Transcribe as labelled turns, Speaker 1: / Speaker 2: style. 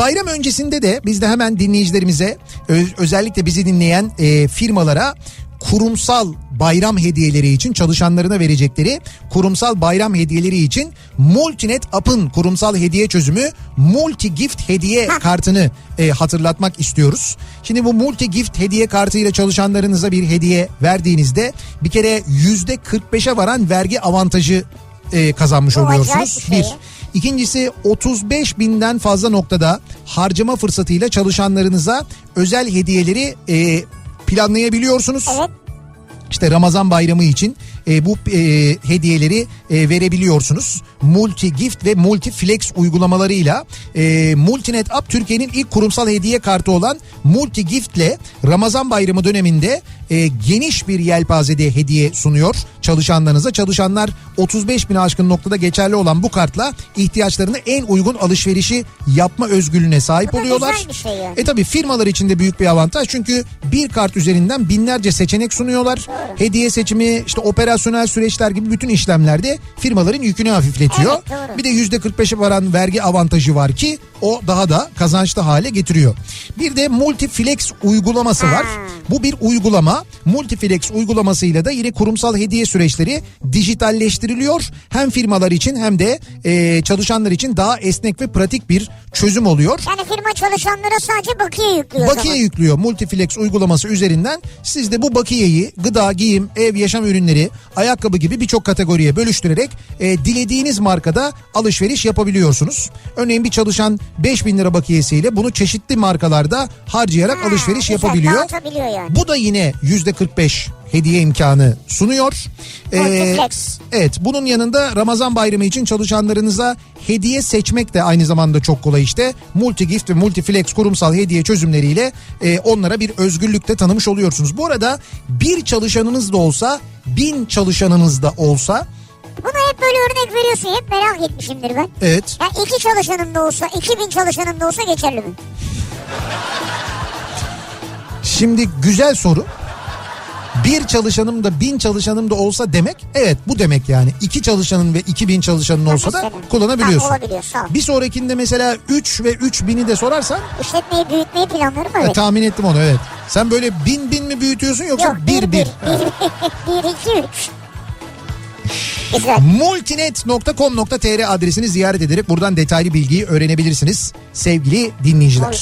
Speaker 1: bayram öncesinde de biz de hemen dinleyicilerimize özellikle bizi dinleyen e, firmalara kurumsal bayram hediyeleri için çalışanlarına verecekleri kurumsal bayram hediyeleri için Multinet App'ın kurumsal hediye çözümü Multi Gift hediye kartını e, hatırlatmak istiyoruz. Şimdi bu Multi Gift hediye kartıyla çalışanlarınıza bir hediye verdiğinizde bir kere yüzde 45'e varan vergi avantajı e, kazanmış
Speaker 2: acayip
Speaker 1: oluyorsunuz.
Speaker 2: bir şey.
Speaker 1: İkincisi 35 binden fazla noktada harcama fırsatıyla çalışanlarınıza özel hediyeleri e, planlayabiliyorsunuz.
Speaker 2: Evet.
Speaker 1: İşte Ramazan bayramı için e, bu e, hediyeleri e, verebiliyorsunuz. Multi Gift ve Multi Flex uygulamalarıyla e, Multinet App Türkiye'nin ilk kurumsal hediye kartı olan Multi Gift ile Ramazan bayramı döneminde e, geniş bir yelpazede hediye sunuyor çalışanlarınıza. Çalışanlar 35 bin aşkın noktada geçerli olan bu kartla ihtiyaçlarını en uygun alışverişi yapma özgürlüğüne sahip
Speaker 2: Bu
Speaker 1: oluyorlar.
Speaker 2: şey yani.
Speaker 1: E tabi firmalar için de büyük bir avantaj çünkü bir kart üzerinden binlerce seçenek sunuyorlar. Hediye seçimi işte operasyonel süreçler gibi bütün işlemlerde firmaların yükünü hafifletiyor.
Speaker 2: Evet, doğru.
Speaker 1: bir de yüzde 45'e varan vergi avantajı var ki o daha da kazançlı hale getiriyor. Bir de Multiflex uygulaması var. Bu bir uygulama. Multiflex uygulamasıyla da yine kurumsal hediye süreçleri dijitalleştiriliyor. Hem firmalar için hem de e, çalışanlar için daha esnek ve pratik bir çözüm oluyor.
Speaker 2: Yani firma çalışanlara sadece bakiye yüklüyor
Speaker 1: Bakiye
Speaker 2: zaman.
Speaker 1: yüklüyor Multiflex uygulaması üzerinden. Siz de bu bakiyeyi gıda, giyim, ev, yaşam ürünleri, ayakkabı gibi birçok kategoriye bölüştürerek e, dilediğiniz markada alışveriş yapabiliyorsunuz. Örneğin bir çalışan 5000 lira bakiyesiyle bunu çeşitli markalarda harcayarak
Speaker 2: Ha,
Speaker 1: alışveriş yapabiliyor.
Speaker 2: yani.
Speaker 1: Bu da yine yüzde 45 hediye imkanı sunuyor. Ee, evet bunun yanında Ramazan bayramı için çalışanlarınıza hediye seçmek de aynı zamanda çok kolay işte. Multigift ve Multiflex kurumsal hediye çözümleriyle e, onlara bir özgürlük de tanımış oluyorsunuz. Bu arada bir çalışanınız da olsa bin çalışanınız da olsa
Speaker 2: böyle örnek veriyorsun. Hep merak etmişimdir ben.
Speaker 1: evet
Speaker 2: Ya iki çalışanım da olsa, iki bin çalışanım da olsa geçerli mi?
Speaker 1: Şimdi güzel soru. Bir çalışanım da bin çalışanım da olsa demek evet bu demek yani. iki çalışanın ve iki bin çalışanın olsa da
Speaker 2: mesela.
Speaker 1: kullanabiliyorsun.
Speaker 2: Ha, olabiliyor, sağ ol.
Speaker 1: Bir sonrakinde mesela 3 ve 3 bini de sorarsan
Speaker 2: İşletmeyi büyütmeyi planlarım
Speaker 1: e,
Speaker 2: evet.
Speaker 1: tahmin ettim onu evet. Sen böyle bin bin mi büyütüyorsun yoksa
Speaker 2: Yok
Speaker 1: bir bir?
Speaker 2: bir. Bir, bir iki üç.
Speaker 1: Multinet.com.tr adresini ziyaret ederek buradan detaylı bilgiyi öğrenebilirsiniz sevgili dinleyiciler.